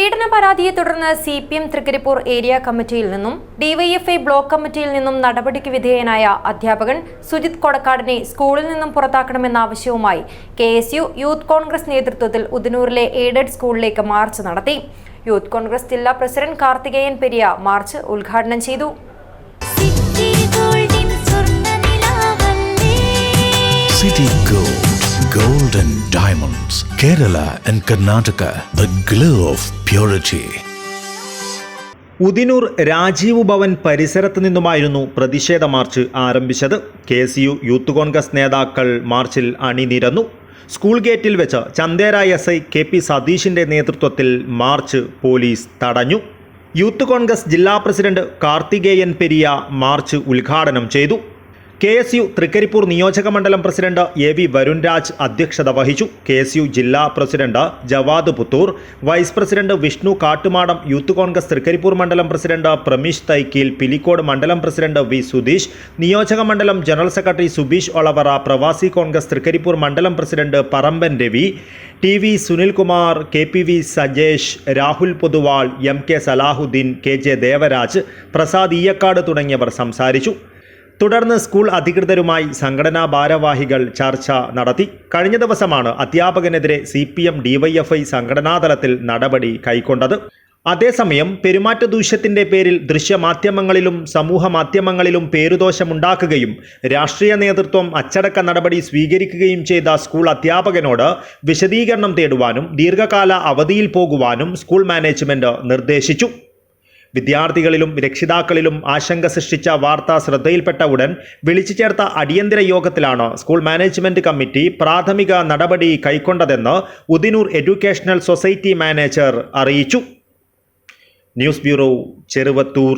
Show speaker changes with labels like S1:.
S1: പീഡന പരാതിയെ തുടർന്ന് C P M Thrikkaripur area കമ്മിറ്റിയിൽ നിന്നും ഡിവൈഎഫ്ഐ ബ്ലോക്ക് കമ്മിറ്റിയിൽ നിന്നും നടപടിക്ക് വിധേയനായ അധ്യാപകൻ സുജിത് കൊടക്കാടിനെ സ്കൂളിൽ നിന്നും പുറത്താക്കണമെന്ന ആവശ്യവുമായി K S U youth Congress നേതൃത്വത്തിൽ ഉദനൂരിലെ എയ്ഡഡ് സ്കൂളിലേക്ക് മാർച്ച് നടത്തി. യൂത്ത് കോൺഗ്രസ് ജില്ലാ പ്രസിഡന്റ് കാർത്തികേയൻ പെരിയ മാർച്ച് ഉദ്ഘാടനം ചെയ്തു.
S2: City Gold, Diamonds, and Karnataka Karnataka, glow of purity.
S3: Udinoor Rajiv Bhavan പരിസരത്ത് നിന്നുമായിരുന്നു പ്രതിഷേധ മാർച്ച് ആരംഭിച്ചത്. K C U youth Congress നേതാക്കൾ മാർച്ചിൽ അണിനിരന്നു. സ്കൂൾ ഗേറ്റിൽ വെച്ച് Chandera S I K P സതീഷിന്റെ നേതൃത്വത്തിൽ മാർച്ച് പോലീസ് തടഞ്ഞു. യൂത്ത് കോൺഗ്രസ് ജില്ലാ പ്രസിഡന്റ് കാർത്തികേയൻ പെരിയ മാർച്ച് ഉദ്ഘാടനം ചെയ്തു. കെ എസ് യു തൃക്കരിപ്പൂർ നിയോജക മണ്ഡലം പ്രസിഡന്റ് എ വി വരുൺരാജ് അധ്യക്ഷത വഹിച്ചു. കെ എസ് യു ജില്ലാ president Jawad Puthur vice president Vishnu Kattumadam youth Congress Thrikkaripur മണ്ഡലം പ്രസിഡന്റ് പ്രമീഷ് തൈക്കീൽ പിലിക്കോട് മണ്ഡലം പ്രസിഡന്റ് വി സുധീഷ് നിയോജക മണ്ഡലം ജനറൽ സെക്രട്ടറി സുബീഷ് ഒളവറ പ്രവാസി കോൺഗ്രസ് തൃക്കരിപ്പൂർ മണ്ഡലം president Paramban Ravi T V Sunilkumar K P V Sajesh Rahul Pothuval M K Salahuddin K J Devaraj Prasad Eeyakkad തുടങ്ങിയവർ സംസാരിച്ചു. തുടർന്ന് school അധികൃതരുമായി സംഘടനാ ഭാരവാഹികൾ ചർച്ച നടത്തി. കഴിഞ്ഞ ദിവസമാണ് അധ്യാപകനെതിരെ സി പി എം ഡിവൈഎഫ്ഐ സംഘടനാതലത്തിൽ നടപടി കൈക്കൊണ്ടത്. അതേസമയം പെരുമാറ്റ ദൂഷ്യത്തിന്റെ പേരിൽ ദൃശ്യമാധ്യമങ്ങളിലും സമൂഹ മാധ്യമങ്ങളിലും പേരുദോഷമുണ്ടാക്കുകയും രാഷ്ട്രീയ നേതൃത്വം അച്ചടക്ക നടപടി സ്വീകരിക്കുകയും ചെയ്ത സ്കൂൾ അധ്യാപകനോട് വിശദീകരണം തേടുവാനും ദീർഘകാല അവധിയിൽ പോകുവാനും സ്കൂൾ മാനേജ്മെന്റ് നിർദ്ദേശിച്ചു. വിദ്യാർത്ഥികളിലും രക്ഷിതാക്കളിലും ആശങ്ക സൃഷ്ടിച്ച വാർത്ത ശ്രദ്ധയിൽപ്പെട്ട ഉടൻ വിളിച്ചു ചേർത്ത അടിയന്തര യോഗത്തിലാണ് സ്കൂൾ മാനേജ്മെന്റ് കമ്മിറ്റി പ്രാഥമിക നടപടി കൈക്കൊണ്ടതെന്ന് ഉദിനൂർ എഡ്യൂക്കേഷണൽ സൊസൈറ്റി മാനേജർ അറിയിച്ചു. News bureau Cheruvathur.